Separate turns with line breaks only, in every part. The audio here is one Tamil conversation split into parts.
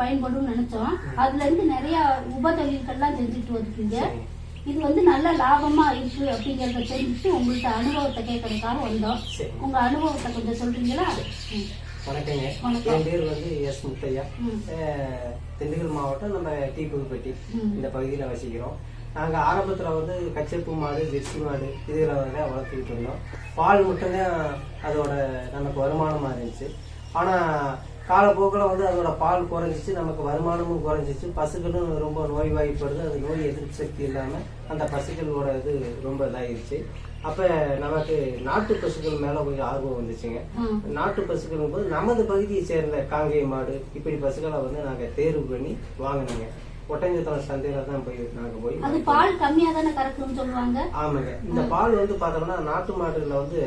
பயன்படும்னு நினைச்சோம். அதுல இருந்து நிறைய உப தொழில்கள்லாம் செஞ்சுட்டு வந்துருக்கீங்க.
சரி.
இது வந்து நல்ல லாபமா இருக்கு அப்படிங்கறத தெரிஞ்சுட்டு உங்கள்ட்ட அனுபவத்தை கேட்கறதுக்காக வந்தோம். உங்க அனுபவத்தை கொஞ்சம் சொல்றீங்களா.
வணக்கங்க. என் பேர் வந்து எஸ் முத்தையா. திண்டுக்கல் மாவட்டம் நம்ம டி புதுப்பட்டி. இந்த பகுதியில் வசிக்கிறோம். நாங்கள் ஆரம்பத்தில் வந்து கச்சப்பு மாடு ஜெர்சி மாடு இதுகளை வந்து வளர்த்துக்கிட்டு இருந்தோம். பால் மட்டும்தான் அதோட நமக்கு வருமானமாக இருந்துச்சு. ஆனால் காலப்போக்கில் வந்து அதோட பால் குறைஞ்சிச்சு நமக்கு வருமானமும் குறைஞ்சிச்சு. பசுக்களும் ரொம்ப நோய்வாய்ப்படுது. அது நோய் எதிர்ப்பு சக்தி இல்லாமல் அந்த பசுக்களோட இது ரொம்ப இதாகிருச்சு அப்போ நமக்கு நாட்டு பசுக்கள் மேலே கொஞ்சம் ஆர்வம் வந்துச்சுங்க. நாட்டு பசுக்கள் போது நமது பகுதியை சேர்ந்த காங்கேய மாடு இப்படி பசுக்களை வந்து நாங்க தேர்வு பண்ணி வாங்கினோங்க. ஒட்டஞ்சத்தனம் சந்தையில தான் போய் நாங்க போய்
அது பால் கம்மியா தானே கறக்கும்னு சொல்லுவாங்க?
ஆமாங்க. இந்த பால் வந்து பார்த்தோம்னா நாட்டு மாடுல வந்து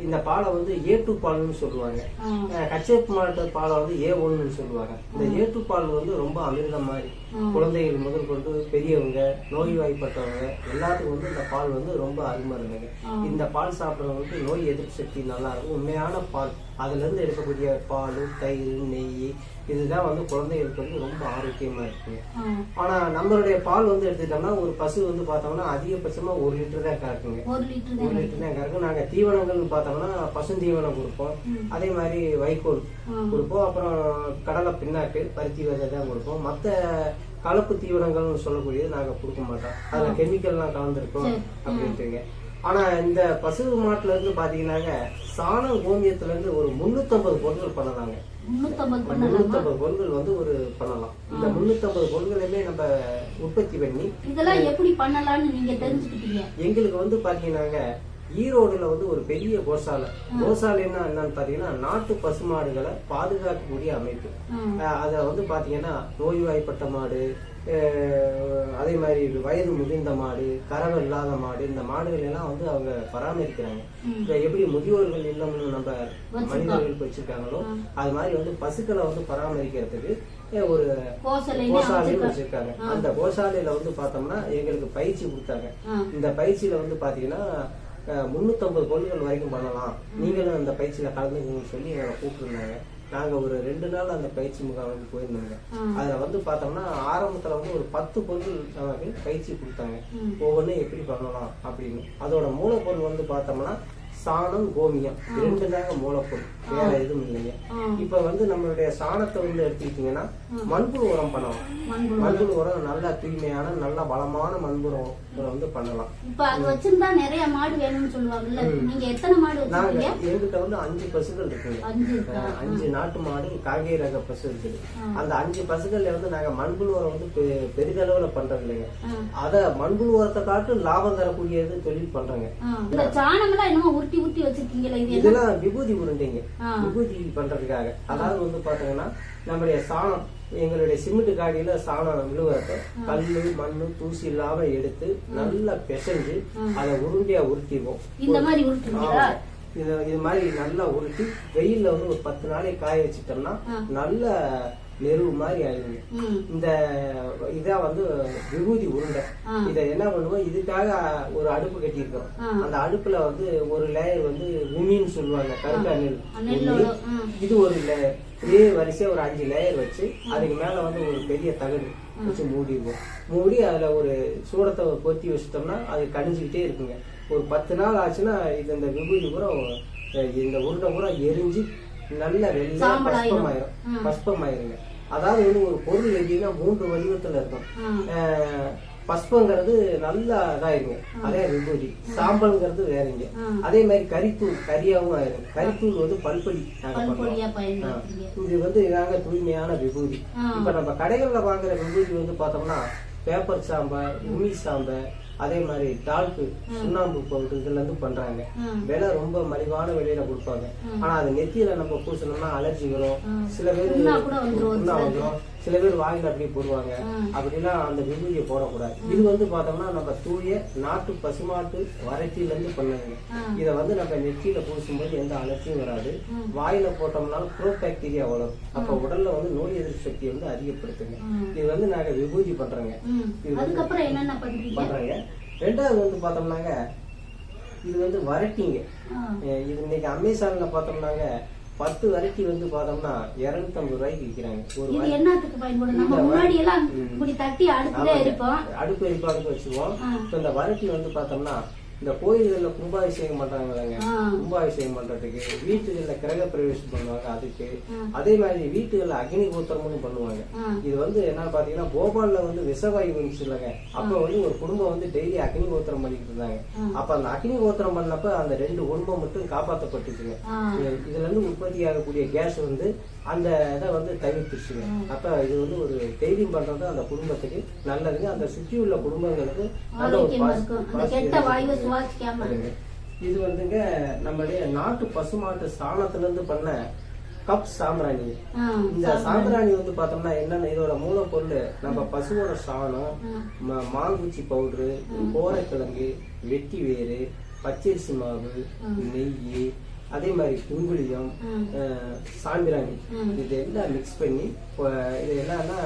இந்த பாலை வந்து ஏ டூ பால்னு சொல்லுவாங்க. கச்சேப்பு மாட்டு பாலை வந்து ஏ ஒன்னு சொல்லுவாங்க. இந்த ஏ டூ பால் வந்து ரொம்ப அமிர்தம் மாதிரி. குழந்தைகள் முதல் கொண்டு பெரியவங்க நோய்வாய்ப்பட்டவங்க எல்லாத்துக்கும் வந்து இந்த பால் வந்து ரொம்ப அருமை இருந்தது.
ஆ.
இந்த பால் சாப்பிட்றவங்களுக்கு நோய் எதிர்ப்பு சக்தி நல்லா இருக்கும். உண்மையான பால். அதுல இருந்து எடுக்கக்கூடிய பால் தயிர் நெய் இதுதான் வந்து குழந்தைகளுக்கு வந்து ரொம்ப ஆரோக்கியமா இருக்குங்க. ஆனா நம்மளுடைய பால் வந்து எடுத்துட்டோம்னா ஒரு பசு வந்து பார்த்தோம்னா அதிகபட்சமா ஒரு லிட்டர் தான் கறக்குங்க.
ஒரு லிட்டர் தான்
கறக்கும். நாங்க தீவனங்கள்னு பார்த்தோம்னா பசுந்தீவனம் கொடுப்போம்.
ம்.
அதே மாதிரி வைக்கோல். கொடுப்போம். அப்புறம் கடலை பின்னாக்கு பருத்தி விதை தான் கொடுப்போம். மற்ற கலப்பு தீவனங்கள்னு சொல்லக்கூடியது நாங்க கொடுக்க மாட்டோம். அதுல கெமிக்கல்லாம் கலந்துருக்கோம். அப்படின்ட்டுங்க. ஆனா இந்த பசு மாட்டுல இருந்து பாத்தீங்கன்னாங்க சாணம் கோமியத்துல இருந்து ஒரு முன்னூத்தம்பது பொருட்கள் பண்ணலாங்க.
முன்னூத்தம்பது
பொருட்கள் வந்து ஒரு பண்ணலாம். இந்த முன்னூத்தம்பது பொருட்களையுமே நம்ம உற்பத்தி பண்ணி
இதெல்லாம் எப்படி பண்ணலாம்னு நீங்க தெரிஞ்சுக்கிட்டீங்க?
எங்களுக்கு வந்து பாத்தீங்கன்னாங்க ஈரோடுல வந்து ஒரு பெரிய கோசாலை. கோசாலைன்னா என்னன்னு பாத்தீங்கன்னா நாட்டு பசுமாடுகளை பாதுகாக்கக்கூடிய அமைப்பு. அத வந்து பாத்தீங்கன்னா நோய்வாய்ப்பட்ட மாடு அதே மாதிரி வயது முதிர்ந்த மாடு கறவை இல்லாத மாடு இந்த மாடுகள் எல்லாம் வந்து அவங்க பராமரிக்கிறாங்க. இப்ப எப்படி முதியோர்கள் இல்லம்னு நம்ம. மனிதர்களுக்கு வச்சிருக்காங்களோ அது மாதிரி வந்து பசுக்களை வந்து பராமரிக்கிறதுக்கு ஒரு கோசாலையும். வச்சிருக்காங்க. அந்த கோசாலையில வந்து பார்த்தோம்னா எங்களுக்கு பயிற்சி கொடுத்தாங்க. இந்த பயிற்சியில வந்து பாத்தீங்கன்னா முன்னூத்தம்பது பொருட்கள் வரைக்கும் பண்ணலாம். நீங்களும் அந்த பயிற்சியில கலந்துக்கணும்னு சொல்லி எங்களை கூப்பிட்டுருந்தாங்க நாங்க ஒரு ரெண்டு நாள் அந்த பயிற்சி முகாமுக்கு போயிருந்தோங்க. அதுல வந்து பார்த்தோம்னா ஆரம்பத்துல வந்து ஒரு பத்து பொருள் நமக்கு பயிற்சி கொடுத்தாங்க. ஒவ்வொன்றும் எப்படி பண்ணலாம் அப்படின்னு. அதோட மூலப்பொருள் வந்து பார்த்தோம்னா சாணம் கோமியம். ரெண்டு தாங்க மூலப்பொருள் வேற எதுவும் இல்லைங்க. இப்ப வந்து நம்மளுடைய சாணத்தை வந்து எடுத்துக்கிட்டீங்கன்னா மண்புழு உரம் பண்ணலாம்.
மண்புழு
உரம். நல்ல தூய்மையான நல்ல பலமான மண்புழு உரம் வந்து பண்ணலாம்.
இப்ப அது வச்சிருந்தா நிறைய மாடு வேணும்னு சொல்லுவாங்கல்ல. நீங்க எத்தனை மாடு வச்சிருக்கீங்க?
எங்கிட்ட வந்து அஞ்சு பசுகள் இருக்குங்க.
அஞ்சு. இருக்கா?
அஞ்சு நாட்டு மாடு காங்கேய ரக பசு இருக்குது. அந்த அஞ்சு பசுகள்ல வந்து நாங்க மண்புழு உரம் வந்து பெரிதளவுல பண்றது இல்லைங்க. அத மண்புழு உரத்தை காட்டு லாபம் தரக்கூடியது தொழில் பண்றாங்க.
இந்த சாணம் எல்லாம் என்னமோ உருட்டி உருட்டி வச்சிருக்கீங்களா இது
இதெல்லாம் விபூதி உருண்டைங்க. விபூதி பண்றதுக்காக. அதாவது வந்து பாத்தீங்கன்னா நம்முடைய சாணம் எங்களுடைய சிமெண்ட் காடியில சாணம் விழுவறத கல்லு மண்ணு தூசி இல்லாம எடுத்து நல்லா பிசைஞ்சு அதை உருண்டையா உருட்டிடுவோம்.
இந்த மாதிரி உருட்டுவீங்களா
இது மாதிரி நல்லா உருட்டி வெயில்ல வந்து ஒரு பத்து நாளைக்கு காய வச்சுட்டோம்னா நல்ல நெருவு மாதிரி ஆயிடுங்க. இந்த இதான் வந்து விபூதி உருண்டை. இத என்ன பண்ணுவோம்? இதுக்காக ஒரு அடுப்பு கட்டியிருக்கோம். அந்த அடுப்புல வந்து ஒரு லேயர் வந்து உமின்னு சொல்லுவாங்க கருப்பு அணில். இது ஒரு லேயர் இதே வரிசையா ஒரு அஞ்சு லேயர் வச்சு அதுக்கு மேல வந்து ஒரு பெரிய தகடு வச்சு மூடிடுவோம். மூடி அதுல ஒரு சூடத்தை கொத்தி வச்சிட்டோம்னா அது கணிஞ்சுக்கிட்டே இருக்குங்க. ஒரு பத்து நாள் ஆச்சுன்னா இது இந்த விபூதி பூரா இந்த உருண்டை பூரா எரிஞ்சு நல்ல வெள்ளை. பஸ்பமாயிரும். பஸ்பமாயிருங்க. அதாவது வந்து ஒரு பொருள் எப்படின்னா மூன்று வடிவத்துல இருக்கும். பஸ்பங்கிறது நல்லா இதாயிருங்க. அதே விபூதி சாம்பல்ங்கிறது வேறங்க. அதே மாதிரி கரித்தூள் கரியாவும் ஆயிரும். கரித்தூள் வந்து பல்பொடி இது வந்து இதாங்க தூய்மையான விபூதி. இப்ப நம்ம கடைகள்ல வாங்குற விபூதி வந்து பார்த்தோம்னா பேப்பர் சாம்பார் உமி சாம்பார் அதே மாதிரி டால்க்கு சுண்ணாம்பு பவுடர் இதுல இருந்து பண்றாங்க. விலை ரொம்ப மலிவான விலையில கொடுப்பாங்க. ஆனா அது நெத்தியில நம்ம பூசணும்னா அலர்ஜி வரும். சில பேர்
வந்துரும்
சில பேர். வாயில அப்படியே போடுவாங்க.
ம்.
அப்படிலாம் அந்த விபூதியை போடக்கூடாது. இது வந்து பார்த்தோம்னா நம்ம தூய நாட்டு பசுமாட்டு வறட்டில இருந்து பண்ணுங்க.
ம்.
இத வந்து நம்ம நெற்றியில பூசும்போது எந்த அலர்ச்சியும் வராது. வாயில போட்டோம்னாலும் ப்ரோ பாக்டீரியா வளரும். அப்ப உடல்ல வந்து நோய் எதிர்ப்பு சக்தியை வந்து அதிகப்படுத்துங்க. இது வந்து நாங்க விபூதி பண்றோங்க.
பண்றீங்க?
பண்றோங்க. ரெண்டாவது வந்து பார்த்தோம்னாங்க இது வந்து வரட்டிங்க இது இன்னைக்கு அமேசான்ல பார்த்தோம்னாங்க பத்து வரைக்கு வந்து பார்த்தோம்னா இருநூத்தம்பது ரூபாய்க்கு விற்கிறாங்க ஒரு
என்னத்துக்கு பயன்படும்? நம்ம முன்னாடி எல்லாம். இப்படி தட்டி அடுப்புல
ஆமாங்க.
இருப்போம்.
அடுப்பு எரிப்பாளுக்கு வச்சுக்குவோம்?
ஆ.
இப்போ இந்த வரட்டி வந்து பார்த்தோம்னா இந்த கோயில்களில் கும்பாபிஷேகம் பண்றாங்கல்லங்க
ஆ.
கும்பாபிஷேகம் பண்றதுக்கு வீட்டுகளில் கிரக பிரவேசம் பண்ணுவாங்க அதுக்கு. அதே மாதிரி வீட்டுகளில் அக்னி கோத்திரமும் பண்ணுவாங்க. இது வந்து என்ன பாத்தீங்கன்னா போபால்ல வந்து விஷவாயு வந்துச்சு இல்லைங்க அப்ப வந்து ஒரு குடும்பம் வந்து டெய்லி அக்னி கோத்திரம் பண்ணிட்டு இருந்தாங்க. அப்ப அந்த அக்னி கோத்திரம் பண்ணப்ப அந்த ரெண்டு குடும்பம் மட்டும் காப்பாற்றப்பட்டுச்சுங்க இதுல இருந்து உற்பத்தி ஆகக்கூடிய கேஸ் வந்து அந்த இதை வந்து தவிர்த்துச்சுங்க. அப்ப இது வந்து ஒரு தைரியம் பண்றது அந்த குடும்பத்துக்கு நல்லதுங்க அந்த சுற்றி உள்ள குடும்பங்களுக்கு நல்ல ஒரு. இது வந்துங்க நம்மளுடைய நாட்டு பசுமாட்டு சாணத்துல இருந்து பண்ண கப் சாம்பிராணி. இந்த சாம்பிராணி. வந்து பார்த்தோம்னா என்னென்ன இதோட மூலப்பொருள்? நம்ம பசுவோட சாணம் மாங்குச்சி பவுடரு கோரைக்கிழங்கு வெட்டி வேறு பச்சரிசி மாவு நெய் அதே மாதிரி குங்குளியம் சாம்பிராணி. இது எல்லாம் மிக்ஸ் பண்ணி இது என்னன்னா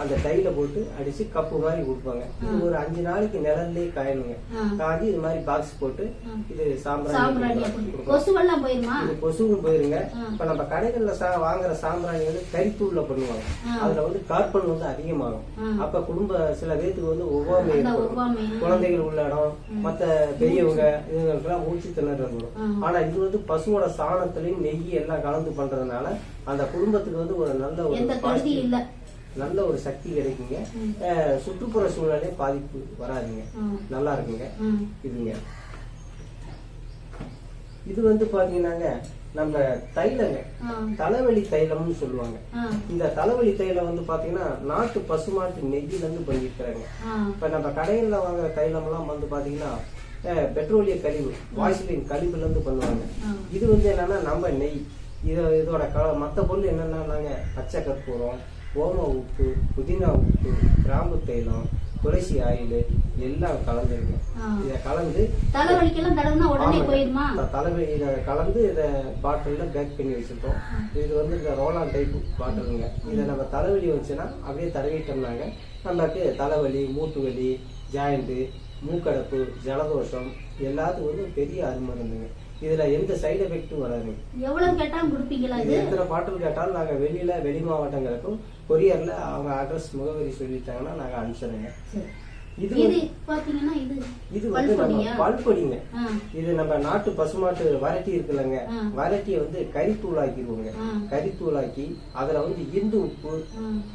அந்த டைல போட்டு அடிச்சு கப்பு மாதிரி கொடுப்பாங்க இது ஒரு அஞ்சு நாளைக்கு நிழல்லே காயணுங்க. காஞ்சி இது மாதிரி பாக்ஸ் போட்டு. இது சாம்பிராணி இது கொசுவும் போயிருங்க. இப்ப நம்ம கடைகள்ல வாங்குற சாம்பிராணி வந்து கரித்தூள்ல பண்ணுவாங்க. அதுல வந்து கார்பன் வந்து அதிகமாகும். அப்ப குடும்ப சில பேத்துக்கு வந்து ஒவ்வாமை. குழந்தைகள் உள்ள இடம் மத்த பெரியவங்க இதுங்களுக்கெல்லாம் மூச்சு திணறல் வரும். ஆனா இது வந்து பசுவோட சாணத்திலையும் நெய் எல்லாம் கலந்து பண்றதுனால அந்த குடும்பத்துக்கு வந்து ஒரு நல்ல ஒரு நல்ல ஒரு சக்தி கிடைக்குங்க சுற்றுப்புற சூழலே பாதிப்பு வராதுங்க. நல்லா இருக்குங்க. இதுங்க இது வந்து பாத்தீங்கன்னாங்க நம்ம தைலங்க. தலைவலி தைலம்னு சொல்லுவாங்க. இந்த தலைவலி தைலம் வந்து பாத்தீங்கன்னா நாட்டு பசுமாட்டு நெய்யில இருந்து பண்ணிருக்கிறாங்க. இப்ப நம்ம கடைகள்ல வாங்குற தைலம் எல்லாம் வந்து பாத்தீங்கன்னா பெட்ரோலிய கழிவு வாய்ஸ்லின் கழிவுல இருந்து பண்ணுவாங்க. இது வந்து என்னன்னா நம்ம நெய் இது இதோட க மற்ற பொருள் என்னென்னாங்க பச்சை கற்பூரம் ஓம உப்பு புதினா உப்பு கிராம்பு தைலம் துளசி ஆயில் எல்லாம் கலந்துருக்கு
ஆ.
இதை கலந்து
தலைவலிக்கெல்லாம் தடவுனா உடனே
தலைவலி இதை கலந்து இதை பாட்டில்ல பேக் பண்ணி வச்சிருக்கோம். இது வந்து இந்த ரோலான் டைப் பாட்டிலுங்க. இதை நம்ம தலைவலி வச்சுன்னா அப்படியே தடவிட்டோம்னாங்க. நமக்கு தலைவலி மூட்டு வலி ஜாயிண்ட் மூக்கடைப்பு ஜலதோஷம் எல்லாத்துக்கும் வந்து பெரிய அருமருந்துங்க. இதுல எந்த சைடு எஃபெக்டும் வராதுங்க
எவ்வளவு கேட்டாலும் கொடுப்பீங்களா
இது எத்தனை பாட்டில் கேட்டாலும் நாங்க வெளியில வெளி மாவட்டங்களுக்கும் கொரியர்ல அவங்க அட்ரஸ் முகவரி சொல்லிட்டாங்கன்னா நாங்க அனுப்பிச்சிடுங்க
சரி.
இது
பாத்தீங்கன்னா இது
இது வந்து நம்ம? பல்பொடிங்க. இது நம்ம நாட்டு பசுமாட்டு வரட்டி இருக்குல்லங்க. வரட்டியை வந்து கறித்தூளாக்கிடுவோங்க. கறித்தூளாக்கி அதுல வந்து இந்து உப்பு.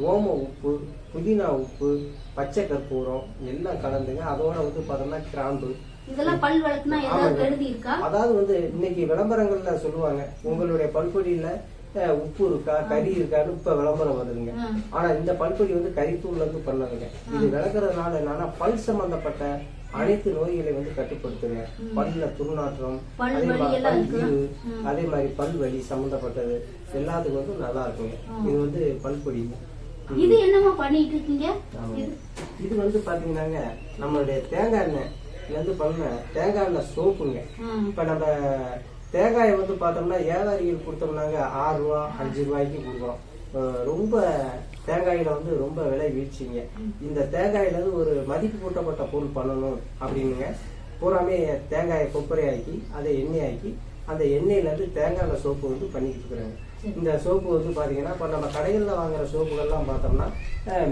ஓம உப்பு புதினா உப்பு பச்சை கற்பூரம் எல்லாம் கலந்துங்க அதோட வந்து பார்த்தோம்னா கிராம்பு
இதெல்லாம் பல் ஏதாவது இருக்கா
அதாவது வந்து இன்னைக்கு விளம்பரங்கள்ல சொல்லுவாங்க உங்களுடைய பல்பொடியில உப்பு இருக்கா கறி இருக்கான்னு இப்ப விளம்பரம் வருதுங்க. ஆனா இந்த பல்பொடி வந்து கறித்தூள்ல இருந்து பண்ணதுங்க. இது விளக்குறதுனால என்னன்னா பல் சம்பந்தப்பட்ட அனைத்து நோய்களை வந்து கட்டுப்படுத்துங்க. பல்ல துர்நாற்றம் அதே மாதிரி
எல்லாம்
பல்
இருக்கு.
ஈறு,
ம்.
அதே மாதிரி பல் வலி சம்பந்தப்பட்டது. எல்லாத்துக்கும் வந்து நல்லா இருக்குங்க. இது வந்து பல்பொடிங்க
இது என்னமா பண்ணிட்டு இருக்கீங்க. இது
இது வந்து பாத்தீங்கன்னாங்க நம்மளுடைய தேங்காய் எண்ணெய் இருந்து பண்ண தேங்காய் எண்ணெய் சோப்புங்க. இப்ப நம்ம தேங்காயை வந்து பார்த்தோம்னா ஏழாரிகள் கொடுத்தோம்னாங்க ஆறு ரூபா அஞ்சு ரூபாய்க்கு கொடுக்குறோம். ரொம்ப தேங்காயில வந்து ரொம்ப விலை வீழ்ச்சிங்க. இந்த தேங்காயில ஒரு மதிப்பு கூட்டப்பட்ட பொருள் பண்ணணும் அப்படின்னுங்க. பூராமே தேங்காயை கொப்பரையாக்கி அதை எண்ணெய் ஆக்கி அந்த எண்ணெயில இருந்து தேங்காய் எண்ணெய் சோப்பு வந்து பண்ணிக்கிட்டு இருக்கிறாங்க. இந்த சோப்பு வந்து பாத்தீங்கன்னா இப்ப நம்ம கடைகள்ல வாங்குற சோப்புகள்லாம் பார்த்தோம்னா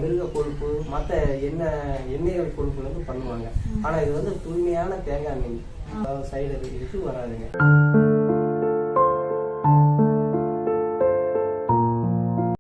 மிருக கொழுப்பு மற்ற எண்ணெய் எண்ணெய்கள் கொழுப்புல இருந்து பண்ணுவாங்க. ஆனா இது வந்து தூய்மையான தேங்காய் எண்ணெய். சைடு இது வராதுங்க.